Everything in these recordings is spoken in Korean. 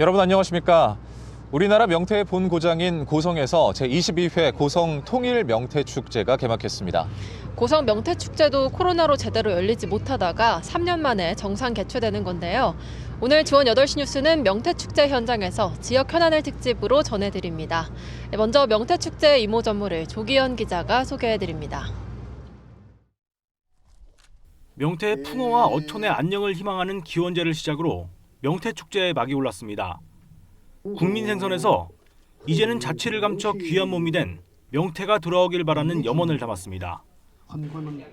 여러분 안녕하십니까? 우리나라 명태의 본 고장인 고성에서 제22회 고성 통일 명태 축제가 개막했습니다. 고성 명태 축제도 코로나로 제대로 열리지 못하다가 3년 만에 정상 개최되는 건데요. 오늘 지원 8시 뉴스는 명태 축제 현장에서 지역 현안을 특집으로 전해드립니다. 네, 먼저 명태 축제 이모 전무를 조기현 기자가 소개해드립니다. 명태의 풍어와 어촌의 안녕을 희망하는 기원제를 시작으로 명태 축제에 막이 올랐습니다. 국민 생선에서 이제는 자취를 감춰 귀한 몸이 된 명태가 돌아오길 바라는 염원을 담았습니다.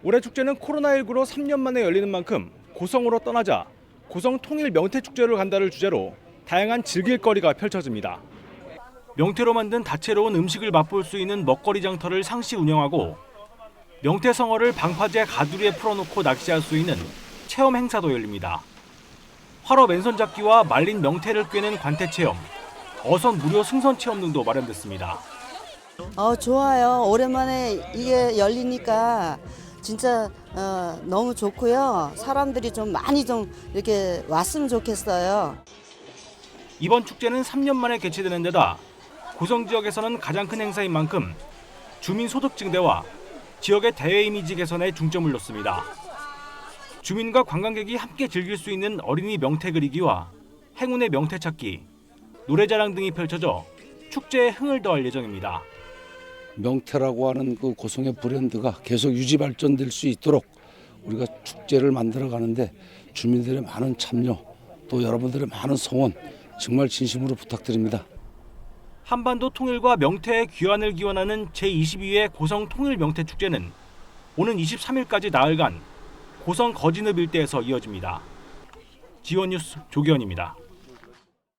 올해 축제는 코로나19로 3년 만에 열리는 만큼 고성으로 떠나자 고성 통일 명태 축제를 간다를 주제로 다양한 즐길거리가 펼쳐집니다. 명태로 만든 다채로운 음식을 맛볼 수 있는 먹거리 장터를 상시 운영하고 명태 성어를 방파제 가두리에 풀어놓고 낚시할 수 있는 체험 행사도 열립니다. 활어 맨손 잡기와 말린 명태를 꿰는 관태 체험, 어선 무료 승선 체험 등도 마련됐습니다. 어 좋아요. 오랜만에 이게 열리니까 진짜 어, 너무 좋고요. 사람들이 좀 많이 좀 이렇게 왔으면 좋겠어요. 이번 축제는 3년 만에 개최되는 데다 고성 지역에서는 가장 큰 행사인 만큼 주민 소득 증대와 지역의 대외 이미지 개선에 중점을 뒀습니다. 주민과 관광객이 함께 즐길 수 있는 어린이 명태 그리기와 행운의 명태 찾기, 노래자랑 등이 펼쳐져 축제에 흥을 더할 예정입니다. 명태라고 하는 그 고성의 브랜드가 계속 유지 발전될 수 있도록 우리가 축제를 만들어 가는데 주민들의 많은 참여 또 여러분들의 많은 성원 정말 진심으로 부탁드립니다. 한반도 통일과 명태의 귀환을 기원하는 제22회 고성 통일 명태 축제는 오는 23일까지 나흘간 고성 거진읍 일대에서 이어집니다. 지원 뉴스 조기현입니다.